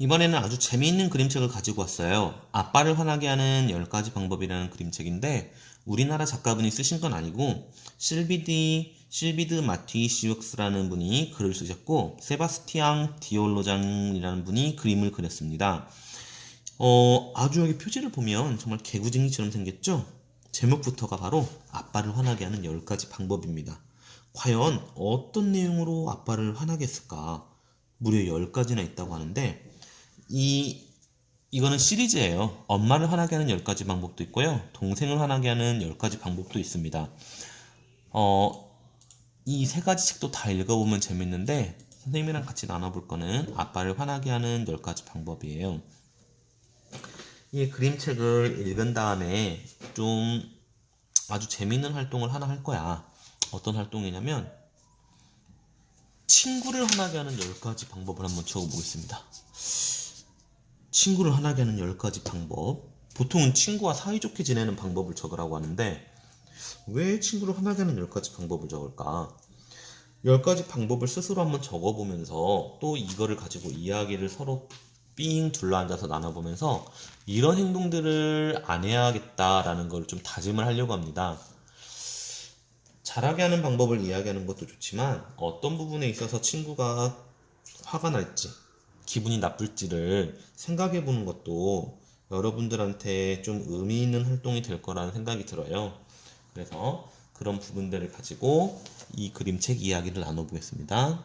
이번에는 아주 재미있는 그림책을 가지고 왔어요. 아빠를 화나게 하는 10가지 방법이라는 그림책인데 우리나라 작가분이 쓰신 건 아니고 실비디 실비드 마티시욱스라는 분이 글을 쓰셨고 세바스티앙 디올로장이라는 분이 그림을 그렸습니다. 어, 아주 여기 표지를 보면 정말 개구쟁이처럼 생겼죠? 제목부터가 바로 아빠를 화나게 하는 10가지 방법입니다. 과연 어떤 내용으로 아빠를 화나게 했을까? 무려 10가지나 있다고 하는데 이 이거는 시리즈예요. 엄마를 화나게 하는 10가지 방법도 있고요. 동생을 화나게 하는 10가지 방법도 있습니다. 어, 이 세 가지 책도 다 읽어보면 재밌는데 선생님이랑 같이 나눠볼 거는 아빠를 화나게 하는 10가지 방법이에요. 이 그림책을 읽은 다음에 좀 아주 재밌는 활동을 하나 할 거야. 어떤 활동이냐면 친구를 화나게 하는 10가지 방법을 한번 적어보겠습니다. 친구를 화나게 하는 10가지 방법. 보통은 친구와 사이좋게 지내는 방법을 적으라고 하는데 왜 친구를 화나게 하는 10가지 방법을 적을까? 10가지 방법을 스스로 한번 적어보면서 또 이거를 가지고 이야기를 서로 삥 둘러앉아서 나눠보면서 이런 행동들을 안 해야겠다라는 걸 좀 다짐을 하려고 합니다. 잘하게 하는 방법을 이야기하는 것도 좋지만 어떤 부분에 있어서 친구가 화가 날지 기분이 나쁠지를 생각해 보는 것도 여러분들한테 좀 의미 있는 활동이 될 거라는 생각이 들어요. 그래서 그런 부분들을 가지고 이 그림책 이야기를 나눠보겠습니다.